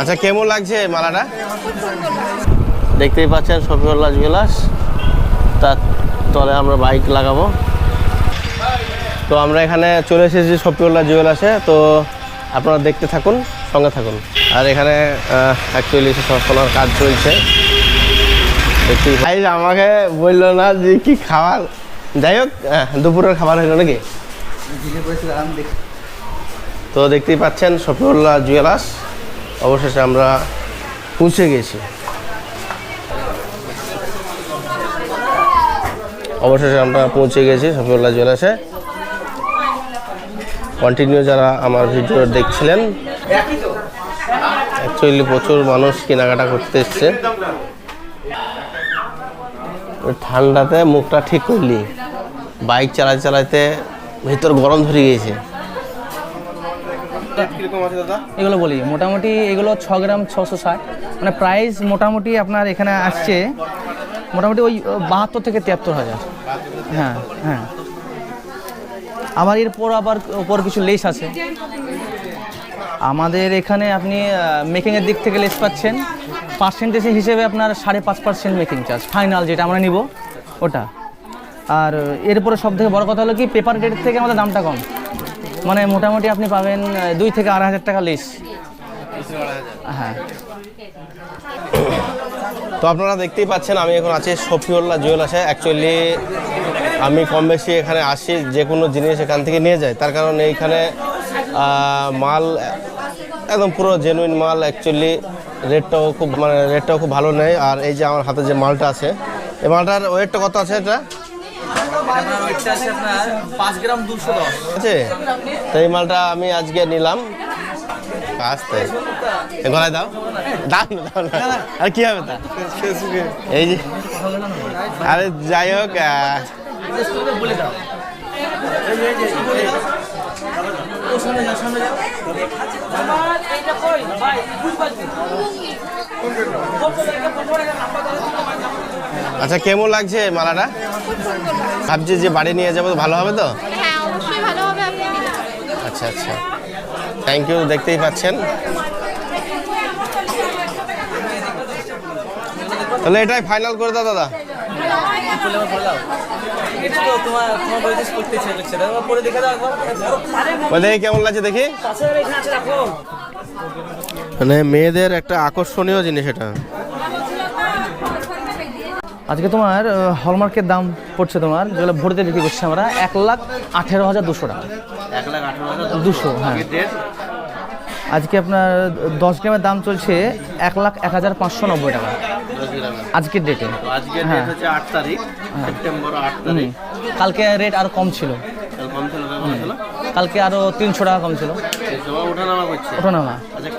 আচ্ছা কেমন লাগছে মালাটা? দেখতেই পাচ্ছেন শফিউল্লাহ জুয়েলার্স। তার তলে আমরা বাইক লাগাবো। তো আমরা এখানে চলে এসেছি শফিউল্লাহ জুয়েলার্সে। তো আপনারা দেখতে থাকুন সঙ্গে থাকুন। আর এখানে অ্যাকচুয়ালি সোনার কাজ চলছে। ভাই আমাকে বলল না যে কি খাবার। যাই হোক দুপুরের খাবার হলো নাকি? তো দেখতেই পাচ্ছেন শফিউল্লাহ জুয়েলার্স। অবশেষে আমরা পৌঁছে গেছি। অবশেষে আমরা পৌঁছে গেছি শফিউল্লাহ জুয়েলার্সে কন্টিনিউ যারা আমার ভিডিও দেখছিলেন অ্যাকচুয়ালি প্রচুর মানুষ কেনাকাটা করতে এসছে। ঠান্ডাতে মুখটা ঠিক করলি বাইক চালাতে চালাতে ভিতর গরম ধরে গিয়েছে। কীরকম আছে দাদা? এগুলো বলি, মোটামুটি এগুলো ছ গ্রাম ছশো ষাট। মানে প্রাইস মোটামুটি আপনার এখানে আসছে, মোটামুটি ওই বাহাত্তর থেকে তিয়াত্তর হাজার। হ্যাঁ হ্যাঁ। আবার এরপর আবার ওপর কিছু লেস আছে। আমাদের এখানে আপনি মেকিংয়ের দিক থেকে লেস পাচ্ছেন। পার্সেন্টেজ হিসেবে আপনার সাড়ে পাঁচ পার্সেন্ট মেকিং চার্জ ফাইনাল যেটা আমরা নিব, ওটা। আর এরপরে সব থেকে বড় কথা হলো কি পেপার রেটের থেকে আমাদের দামটা কম। মানে মোটামুটি আপনি পাবেন দুই থেকে আড়াই হাজার টাকা লেস হ্যাঁ। তো আপনারা দেখতেই পাচ্ছেন, আমি এখন আছি শফিউল্লাহ জুয়েলার্সে অ্যাকচুয়ালি আমি কম বেশি এখানে আসি, যে কোনো জিনিস এখান থেকে নিয়ে যাই তার কারণ এইখানে মাল একদম পুরো জেনুইন মাল অ্যাকচুয়ালি রেটটাও খুব মানে রেটটাও খুব ভালো নেই আর এই যে আমার হাতে যে মালটা আছে, এই মালটার ওয়েটটা কত আছে এটা? আছে তো এই মালটা আমি আজকে নিলাম আসতে গলায় দাও দাও দাও আর কি হবে তা এই যে আরে যাই হোক আহ, বলে দাও আচ্ছা কেমন লাগছে মালাটা? ভাবছি যে বাড়ি নিয়ে যাব তো ভালো হবে তো? হ্যাঁ অবশ্যই ভালো হবে আপনি নিলে। আচ্ছা আচ্ছা। থ্যাংক ইউ দেখতেই পাচ্ছেন। তাহলে এটাই ফাইনাল করে দাও দাদা। কেমন লাগছে দেখি। মানে মেয়েদের একটা আকর্ষণীয় জিনিস এটা। আজকে তোমার হলমার্কের দাম পড়ছে তোমার যেগুলো ভোরতে বিক্রি করছি আমরা এক লাখ আঠেরো হাজার দুশো টাকা। এক লাখ আঠারো হাজার দুশো। হ্যাঁ। আজকে আপনার দশ গ্রামের দাম চলছে এক লাখ এক হাজার পাঁচশো নব্বই টাকা। আজকের ডেটে হ্যাঁ। আট তারিখ সেপ্টেম্বর আট হুম। কালকে রেট আরও কম ছিল। কালকে আরও তিনশো টাকা কম ছিল। ওঠানামা ওঠানামা আচ্ছা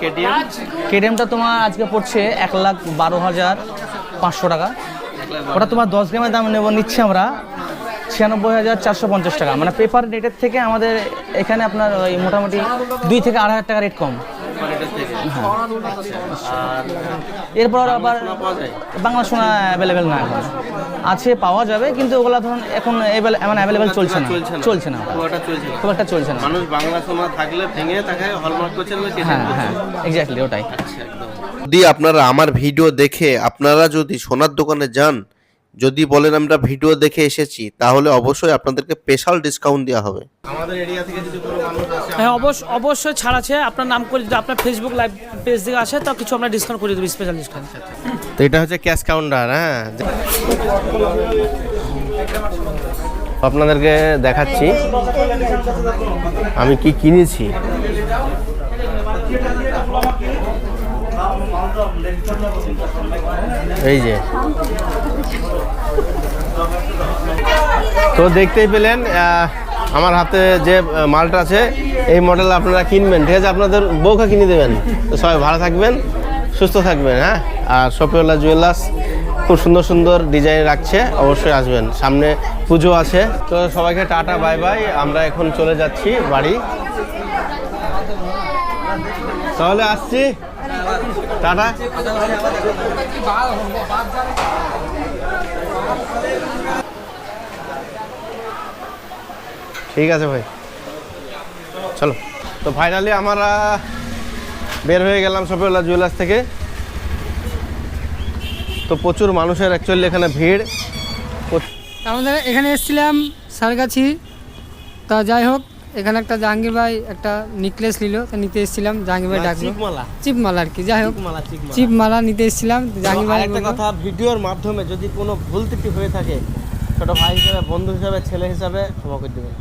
কেডিএমটা তোমার আজকে পড়ছে এক লাখ বারো হাজার পাঁচশো টাকা। ওটা তোমার দশ গ্রামের দাম নেব, নিচ্ছি আমরা ছিয়ানব্বই হাজার চারশো পঞ্চাশ টাকা। মানে পেপার রেটের থেকে আমাদের এখানে আপনার ওই মোটামুটি দুই থেকে আড়াই হাজার টাকা রেট কম। এরপর আবার বাংলা সোনা অ্যাভেলেবেল না এখন। আছে পাওয়া যাবে কিন্তু ওগুলা ধরুন এখন অ্যাভেলেবেল চলছে না। চলছে না। খুব একটা চলছে না। খুব একটা চলছে না। মানুষ বাংলা সোনা থাকলে ভেঙে তাকে হলমার্ক করছে না হ্যাঁ হ্যাঁ এক্স্যাক্টলি ওটাই। যদি আপনারা আমার ভিডিও দেখে আপনারা যদি সোনার দোকানে যান যদি বলেন আমরা ভিডিও দেখে এসেছি তাহলে অবশ্যই আপনাদেরকে স্পেশাল ডিসকাউন্ট দেওয়া হবে। আমাদের এরিয়া থেকে যদি কোনো মানুষ আসে হ্যাঁ অবশ্য অবশ্যই ছাড় আছে। আপনার নাম করে যদি আপনার ফেসবুক লাইভ পেজ থেকে আসে তো কিছু আমরা ডিসকাউন্ট করে দেবো স্পেশাল ডিসকাউন্ট তো এটা হচ্ছে ক্যাশ কাউন্টার হ্যাঁ। আপনাদেরকে দেখাচ্ছি। আমি কি কিনেছি? এই যে। তো দেখতেই পেলেন আমার হাতে যে মালটা আছে, এই মডেল আপনারা কিনবেন। ঠিক আছে, আপনাদের বউকে কিনে দেবেন। তো সবাই ভালো থাকবেন, সুস্থ থাকবেন হ্যাঁ? আর শপিওয়ালা জুয়েলার্স খুব সুন্দর সুন্দর ডিজাইন রাখছে, অবশ্যই আসবেন। সামনে পুজো আছে। তো সবাইকে টাটা, বাই বাই। আমরা এখন চলে যাচ্ছি বাড়ি। তাহলে আসছি। টাটা। ঠিক আছে ভাই। চলো। তো ফাইনালি আমরা বের হয়ে গেলাম সফিউল্লাহ জুয়েলার্স থেকে। তো প্রচুর মানুষের অ্যাকচুয়ালি এখানে ভিড়। আমাদের এখানে এসেছিলাম সারগাছি তা যাই হোক এখানে একটা জাহাঙ্গীর ভাই একটা নেকলেস নিল তা নিতে এসেছিলাম জাহাঙ্গীর ভাই ডাকলো। চিকমালা চিপ মালা আর কি যাই হোক। চিকমালা চিকমালা চিপ মালা নিতে এসেছিলাম জাহাঙ্গীর ভাই একটা কথা ভিডিওর মাধ্যমে যদি কোনো ভুল ত্রুটি হয়ে থাকে ছোট ভাই হিসাবে বন্ধু হিসাবে ছেলে হিসাবে ক্ষমা করে দেবেন।